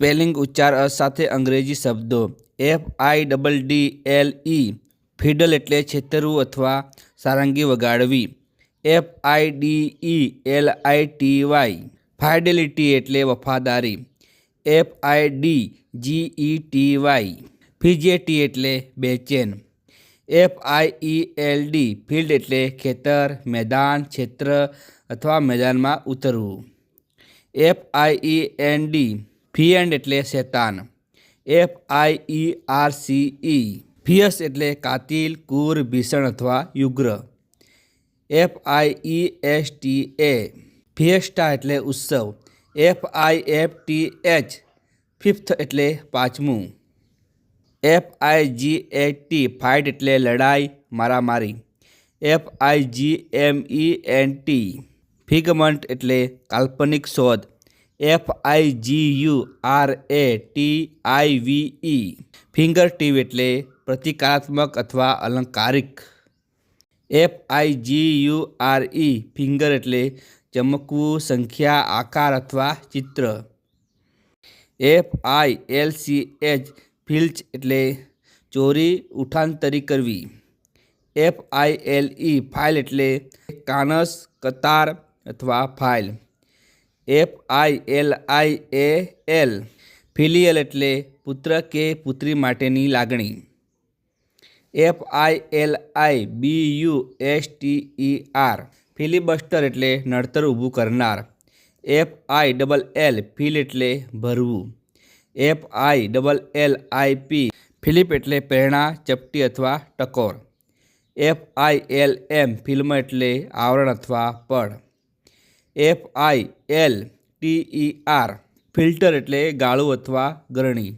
spelling उच्चार और साथे अंग्रेजी शब्द F I D D L E fiddle એટલે છેતરવું અથવા Sarangi વગાડવી F I D E L I T Y ફાઇડેલિટી એટલે વફાદારી F I D G E T Y fidgety એટલે બેચેન F I E L D field એટલે ક્ષેત્ર મેદાન ક્ષેત્ર અથવા મેદાનમાં ઉતરવું F I E N D fiend एटले शैतान F I E R C E fierce એટલે કાતિલ કુર બીષણ अथवा યુગ્ર F I E S T A fiesta એટલે ઉત્સવ F F T A fifth એટલે પાંચમો F I G A T fight એટલે લડાઈ મારામારી F I G M E N T figment એટલે કાલ્પનિક સ્વત F I G U R A T I V E figurative એટલે પ્રતિકાત્મક અથવા અલંકારિક F I G U R E figure એટલે જમકું સંખ્યા આકાર અથવા ચિત્ર F I L C H ફિલ્ચ એટલે ચોરી ઉઠાંતરી કરવી F I L E file એટલે કાનસ કતાર અથવા file F I L I A L filial એટલે પુત્ર કે પુત્રી માટેની લાગણી F I L I B U S T E R filibuster એટલે નડતર ઊભું કરનાર F I double L fill એટલે ભરવું F I double L I P fillip એટલે પ્રેરણા ચપટી અથવા ટકોર F I L M film એટલે આવરણ અથવા પડ F I L T E R filter એટલે ગાળું અથવા ગરણી